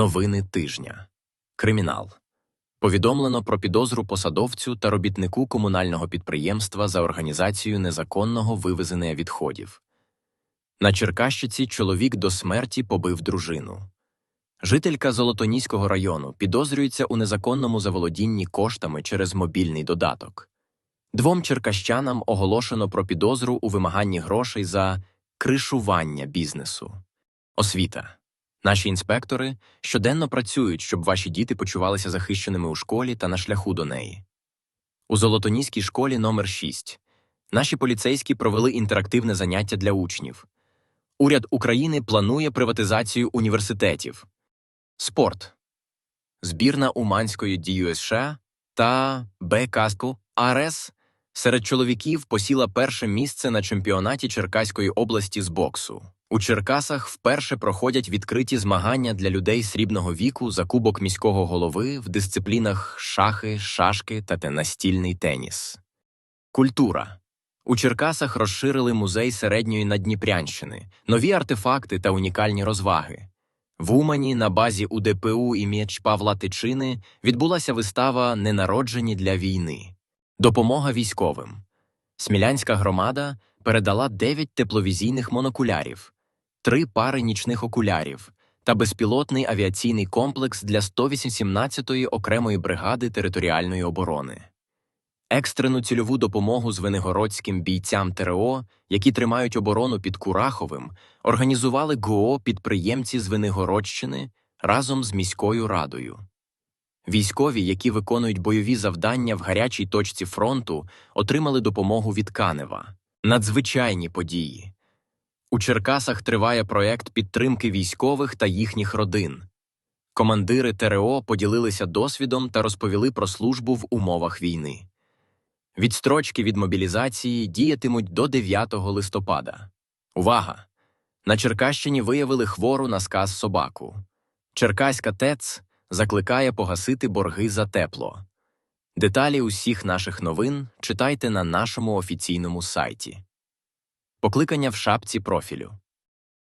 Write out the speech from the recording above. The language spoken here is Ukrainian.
Новини тижня. Кримінал. Повідомлено про підозру посадовцю та робітнику комунального підприємства за організацію незаконного вивезення відходів. На Черкащиці чоловік до смерті побив дружину. Жителька Золотоніського району підозрюється у незаконному заволодінні коштами через мобільний додаток. Двом черкащанам оголошено про підозру у вимаганні грошей за кришування бізнесу. Освіта. Наші інспектори щоденно працюють, щоб ваші діти почувалися захищеними у школі та на шляху до неї. У Золотоніській школі номер 6 наші поліцейські провели інтерактивне заняття для учнів. Уряд України планує приватизацію університетів. Спорт. Збірна Уманської ДЮСШ та Б-Кастку АРС серед чоловіків посіла перше місце на чемпіонаті Черкаської області з боксу. У Черкасах вперше проходять відкриті змагання для людей срібного віку за кубок міського голови в дисциплінах шахи, шашки та настільний теніс. Культура. У Черкасах розширили музей середньої Надніпрянщини, нові артефакти та унікальні розваги. В Умані на базі УДПУ ім'яч Павла Тичини відбулася вистава Ненароджені для війни. Допомога військовим. Смілянська громада передала 9 тепловізійних монокулярів, 3 пари нічних окулярів та безпілотний авіаційний комплекс для 118-ї окремої бригади територіальної оборони. Екстрену цільову допомогу звенигородським бійцям ТРО, які тримають оборону під Кураховим, організували ГО підприємці з Венигородщини разом з міською радою. Військові, які виконують бойові завдання в гарячій точці фронту, отримали допомогу від Канева. Надзвичайні події. У Черкасах триває проект підтримки військових та їхніх родин. Командири ТРО поділилися досвідом та розповіли про службу в умовах війни. Відстрочки від мобілізації діятимуть до 9 листопада. Увага! На Черкащині виявили хвору на сказ собаку. Черкаська ТЕЦ закликає погасити борги за тепло. Деталі усіх наших новин читайте на нашому офіційному сайті. Покликання в шапці профілю.